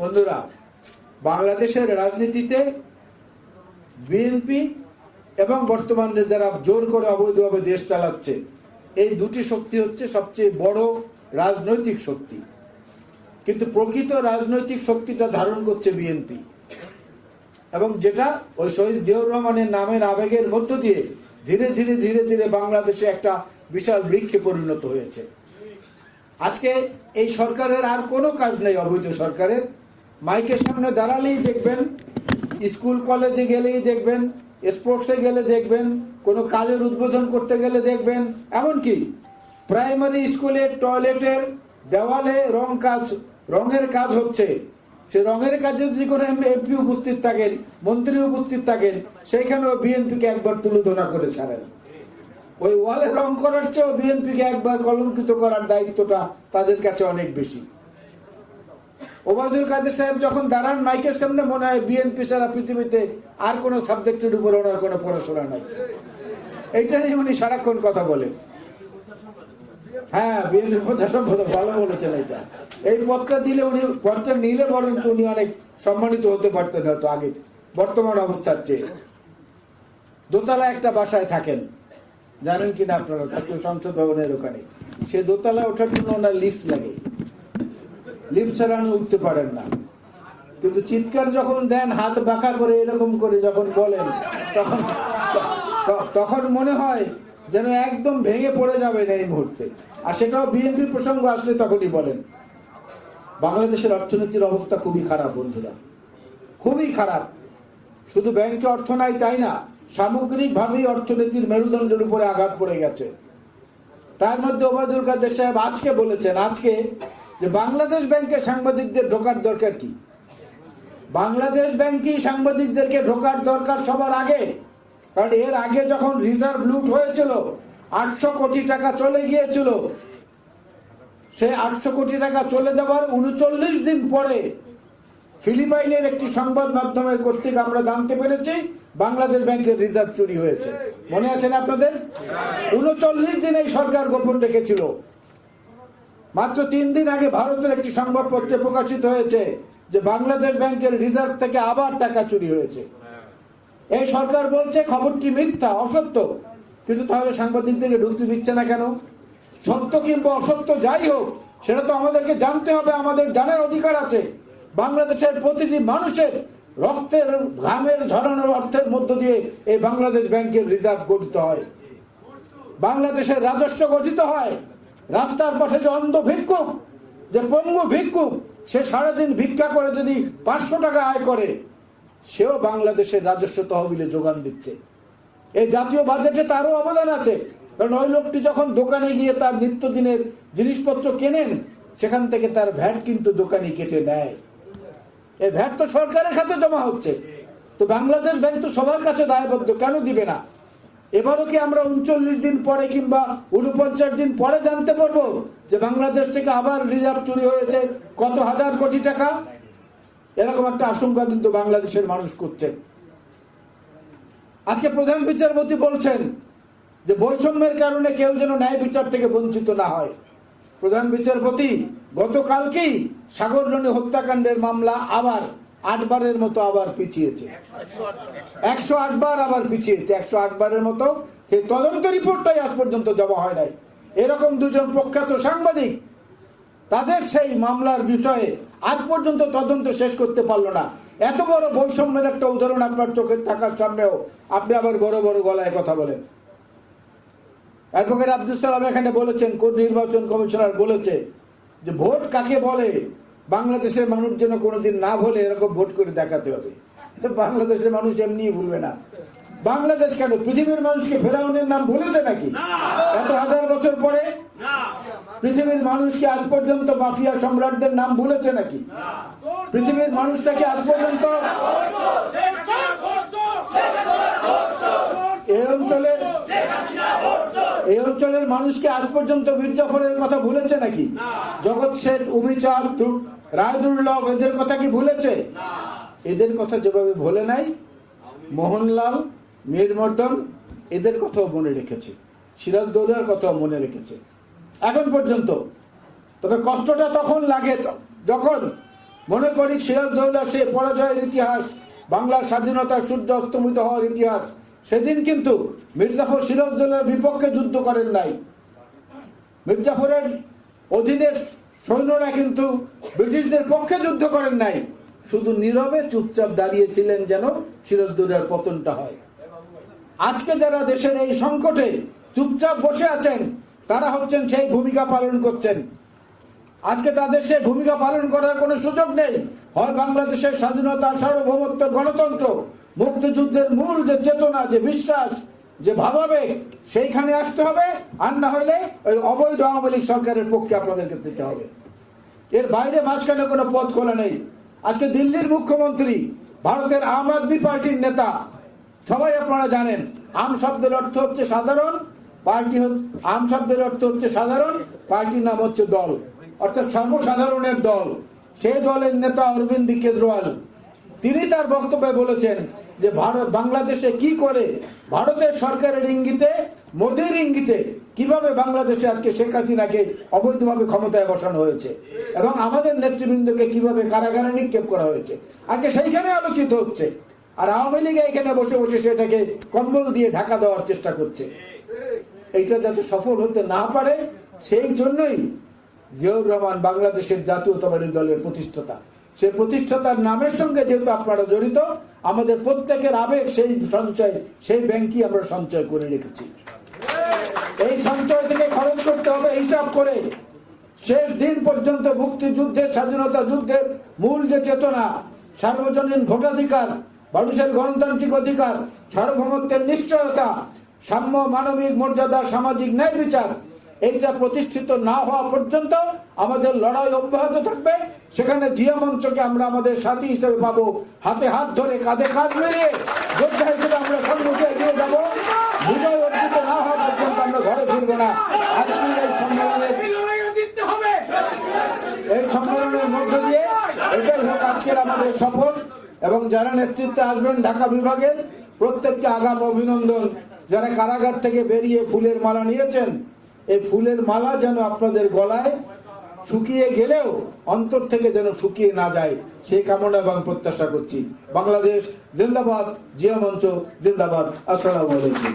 বন্ধুরা, বাংলাদেশের রাজনীতিতে বিএনপি এবং বর্তমানে যারা জোর করে অবৈধভাবে দেশ চালাচ্ছে, এই দুটি শক্তি হচ্ছে সবচেয়ে বড় রাজনৈতিক শক্তি। কিন্তু প্রকৃত রাজনৈতিক শক্তিটা ধারণ করছে বিএনপি। এবং যেটা ওই শহীদ জিয়াউর রহমানের নামের আবেগের মধ্য দিয়ে ধীরে ধীরে ধীরে ধীরে বাংলাদেশে একটা বিশাল বৃক্ষে পরিণত হয়েছে। আজকে এই সরকারের আর কোনো কাজ নেই অবৈধ সরকারের। মাইকের সামনে দাঁড়ালেই দেখবেন, স্কুল কলেজে গেলেই দেখবেন, স্পোর্টসে গেলে দেখবেন, কোনো কাজের উদ্বোধন করতে গেলে দেখবেন, এমনকি প্রাইমারি স্কুলের টয়লেটের দেওয়ালে রং কাজ, রঙের কাজ হচ্ছে। সে রঙের কাজে যদি কোনো এমপি উপস্থিত থাকেন, মন্ত্রী উপস্থিত থাকেন, সেইখানেও বিএনপিকে একবার তুলোধনা করে ছাড়েন। ওই ওয়ালে রং করার চেয়েও বিএনপিকে একবার কলঙ্কিত করার দায়িত্বটা তাদের কাছে অনেক বেশি। ওবায়দুল কাদের সাহেব যখন দাঁড়ান মাইকের সামনে, মনে হয় বিএনপি ছাড়া পৃথিবীতে আর কোনো সাবজেক্টের উপর ওনার কোনো পড়াশোনা নাই। এইটা নিয়ে উনি সারাক্ষণ কথা বলেন। হ্যাঁ বিএনপি প্রচার সম্পাদক ভালো বলেছেন এটা। এই পদটা দিলে উনি, পদটা নিলে বরঞ্চ উনি অনেক সম্মানিত হতে পারতেন হয়তো আগে। বর্তমান অবস্থার চেয়ে। দোতলা একটা বাসায় থাকেন। জানেন কিনা আপনারা? জাতীয় সংসদ ভবনের ওখানে। সে দোতলা ওঠার জন্য ওনার লিফট লাগে। লিফট ছাড়া উনি উঠতে পারেন না। কিন্তু চিৎকার যখন দেন, হাত বাঁকা করে এরকম করে যখন বলেন, তখন তখন মনে হয় যেন একদম ভেঙে পড়ে যাবেন এই মুহূর্তে। আর সেটাও বিএনপি প্রসঙ্গ আসলে তখনই বলেন। বাংলাদেশের অর্থনীতির অবস্থা খুবই খারাপ, বন্ধুরা। খুবই খারাপ। শুধু ব্যাংকে অর্থ নাই, তাই না? সামগ্রিকভাবেই অর্থনীতির মেরুদণ্ডের উপরে আঘাত পড়ে গেছে। তার মধ্যে ওবায়দুল কাদের সাহেব আজকে বলেছেন, আজকে যে বাংলাদেশ ব্যাংকে সাংবাদিকদের ঢোকার দরকার কি? বাংলাদেশ ব্যাংকে সাংবাদিকদেরকে ঢোকার দরকার সবার আগে। কারণ এর আগে যখন রিজার্ভ লুট হয়েছিল, আটশো কোটি টাকা চলে গিয়েছিল। সেই আটশো কোটি টাকা চলে যাওয়ার উনচল্লিশ দিন পরে ফিলিপাইনের একটি সংবাদ মাধ্যমের কর্তৃক আমরা জানতে পেরেছি বাংলাদেশ ব্যাংকের রিজার্ভ চুরি হয়েছে। মনে আছেন আপনাদের? উনচল্লিশ দিন এই সরকার গোপন রেখেছিল। মাত্র তিন দিন আগে ভারতের একটি সংবাদপত্রে প্রকাশিত হয়েছে যে বাংলাদেশ ব্যাংকের রিজার্ভ থেকে আবার টাকা চুরি হয়েছে। এই সরকার বলছে খবরটি মিথ্যা, অসত্য। কিন্তু তাহলে সাংবাদিকদেরকে ঢুকতে দিচ্ছে না কেন? সত্য কিংবা অসত্য যাই হোক, সেটা তো আমাদেরকে জানতে হবে। আমাদের জানার অধিকার আছে। বাংলাদেশের প্রতিটি মানুষের রক্তের, ঘামের, ঝরানোর অর্থের মধ্য দিয়ে এই বাংলাদেশ ব্যাংকের রিজার্ভ গঠিত হয়। বাংলাদেশের রাজস্ব গঠিত হয়। রাস্তার পাশে যে অন্ধ ভিক্ষুক, যে পঙ্গু ভিক্ষুক, সে সারাদিন ভিক্ষা করে যদি পাঁচশো টাকা আয় করে, সেও বাংলাদেশের রাজস্ব তহবিলে যোগান দিচ্ছে। এই জাতীয় বাজেটে তারও অবদান আছে। কারণ ওই লোকটি যখন দোকানে গিয়ে তার নিত্যদিনের জিনিসপত্র কেনেন, সেখান থেকে তার ভ্যাট কিন্তু দোকানি কেটে নেয়। এই ভ্যাট তো সরকারের খাতে জমা হচ্ছে। তো বাংলাদেশ ব্যাংক তো সবার কাছে দায়বদ্ধ, কেন দিবে না? এবারও কি আমরা উনচল্লিশ দিন পরে কিংবা উনপঞ্চাশ দিন পরে জানতে পারব যে বাংলাদেশ থেকে আবার রিজার্ভ চুরি হয়েছে কত হাজার কোটি টাকা? এরকম একটা আশঙ্কা কিন্তু বাংলাদেশের মানুষ করছেন আজকে প্রধান বিচারপতি বলছেন যে বৈষম্যের কারণে কেউ যেন ন্যায় বিচার থেকে বঞ্চিত না হয়। প্রধান বিচারপতি গতকালকেই সাগররণী হত্যাকাণ্ডের মামলা আবার আটবারের মতো আবার পিছিয়েছে। একশো আটবার আবার পিছিয়েছে, একশো আটবারের মতো। সেই তদন্ত রিপোর্টটাই আজ পর্যন্ত জমা হয় নাই। এরকম দুজন প্রখ্যাত সাংবাদিক, তাদের সেই মামলার বিষয়ে আজ পর্যন্ত তদন্ত শেষ করতে পারল না। এত বড় বৈষম্যের একটা উদাহরণ আপনার চোখে থাকার সামনেও আপনি আবার বড় বড় গলায় কথা বলেন। অ্যাডভোকেট আব্দুল সালাম এখানে বলেছেন, কোন নির্বাচন কমিশনার বলেছে যে ভোট কাকে বলে? বাংলাদেশের মানুষ যেন কোনোদিন না বলে এরকম ভোট করে দেখাতে হবে। বাংলাদেশের মানুষ এমনি ভুলবে না। বাংলাদেশ কেন? পৃথিবীর মানুষকে ফেরাউনের নাম ভুলেছে নাকি? এত হাজার বছর পরে? পৃথিবীর মানুষকে আজ পর্যন্ত মাফিয়া সম্রাটদের নাম ভুলেছে নাকি? পৃথিবীর মানুষটাকে আজ পর্যন্ত এই অঞ্চলে এই অঞ্চলের মানুষকে আজ পর্যন্ত মির্জাফরের কথা ভুলেছে নাকি? জগৎ শেঠ উমিচাঁদ দু- রায়দুল্লভ এদের কথা কি ভুলেছে? এদের কথা যেভাবে ভুলে নাই মোহনলাল মীরমর্দন এদের কথাও মনে রেখেছে। সিরাজ দৌলার কথাও মনে রেখেছে। এখন পর্যন্ত। তবে কষ্টটা তখন লাগে। যখন মনে করি সিরাজদৌল্লা সে পরাজয়ের ইতিহাস বাংলার স্বাধীনতা সূর্য অস্তমিত হওয়ার ইতিহাস সেদিন কিন্তু মির্জাফর সিরাজদৌল্লার বিপক্ষে যুদ্ধ করেন নাই। মির্জাফরের অধীনে সৈন্যরা কিন্তু ব্রিটিশদের পক্ষে যুদ্ধ করেন নাই। শুধু নীরবে চুপচাপ দাঁড়িয়েছিলেন যেন সিরাজদৌল্লার পতনটা হয়। আজকে যারা দেশের এই সংকটে চুপচাপ বসে আছেন, তারা হচ্ছেন সেই ভূমিকা পালন করছেন। আজকে তাদের সেই ভূমিকা পালন করার কোনো সুযোগ নেই। হয় বাংলাদেশের স্বাধীনতা সার্বভৌমত্ব গণতন্ত্র মুক্তিযুদ্ধের মূল যে চেতনা, যে বিশ্বাস, যে ভাবাবেগ, সেইখানে আসতে হবে, আর না হলে ওই অবৈধ আওয়ামী লীগ সরকারের পক্ষে আপনাদেরকে দিতে হবে। এর বাইরে মাঝখানে কোনো পথ খোলা নেই। আজকে দিল্লির মুখ্যমন্ত্রী, ভারতের আম আদমি পার্টির নেতা, সবাই আপনারা জানেন, আম শব্দের অর্থ হচ্ছে সাধারণ, পার্টি আম শব্দের অর্থ হচ্ছে সাধারণ, পার্টির নাম হচ্ছে দল, অর্থাৎ সর্বসাধারণের দল। সেই দলের নেতা অরবিন্দ কেজরিওয়াল। তিনি তার বক্তব্যে বলেছেন যে ভারত, বাংলাদেশে কি করে? ভারতের সরকারের ইঙ্গিতে, মোদীর ইঙ্গিতে কীভাবে বাংলাদেশে আজকে শেখ হাসিনাকে অবৈধভাবে ক্ষমতায় বসানো হয়েছে? এবং আমাদের নেতৃবৃন্দকে কীভাবে কারাগারে নিক্ষেপ করা হয়েছে? আজকে সেইখানে আলোচিত হচ্ছে। আর আওয়ামী লীগ এখানে বসে বসে সেটাকে কম্বল দিয়ে ঢাকা দেওয়ার চেষ্টা করছে। এইটা যাতে সফল হতে না পারে, সেই জন্যই জিয়াউর রহমান বাংলাদেশের জাতীয়তাবাদী দলের প্রতিষ্ঠাতা। সেই প্রতিষ্ঠাতার নামের সঙ্গে যেহেতু আপনারা জড়িত, আমাদের প্রত্যেকের আবেগ সেই সঞ্চয়, সেই ব্যাংকই আমরা সঞ্চয় করে রেখেছি। এই সঞ্চয় থেকে খরচ করতে হবে হিসাব করে। শেষ দিন পর্যন্ত মুক্তিযুদ্ধের স্বাধীনতা যুদ্ধের মূল যে চেতনা, সার্বজনীন ভোটাধিকার, মানুষের গণতান্ত্রিক অধিকার, সার্বভৌমত্বের নিশ্চয়তা, সাম্য, মানবিক মর্যাদা, সামাজিক ন্যায় বিচার এইটা প্রতিষ্ঠিত না হওয়া পর্যন্ত আমাদের লড়াই অব্যাহত থাকবে। সেখানে জিয়া মঞ্চকে আমরা আমাদের সাথী হিসেবে পাবো। হাতে হাত ধরে, কাঁধে কাঁধ মিলিয়ে যোদ্ধা হিসেবে আমরা সম্মুখে এগিয়ে যাব। বিজয় অর্জিত না হওয়া পর্যন্ত আমরা ঘরে ফিরবো না। আজকের এই সম্মেলনের এই সম্মেলনের মধ্য দিয়ে এটাই হোক আজকের আমাদের সফল। এবং যারা নেতৃত্বে আসবেন ঢাকা বিভাগের প্রত্যেককে আগাম অভিনন্দন। যারা কারাগার থেকে বেরিয়ে ফুলের মালা নিয়েছেন এই ফুলের মালা যেন আপনাদের গলায় শুকিয়ে গেলেও অন্তর থেকে যেন শুকিয়ে না যায়। সেই কামনা এবং প্রত্যাশা করছি। বাংলাদেশ জিন্দাবাদ, জিয়া মঞ্চ জিন্দাবাদ। আসসালামু আলাইকুম।